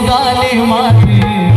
zalim adı.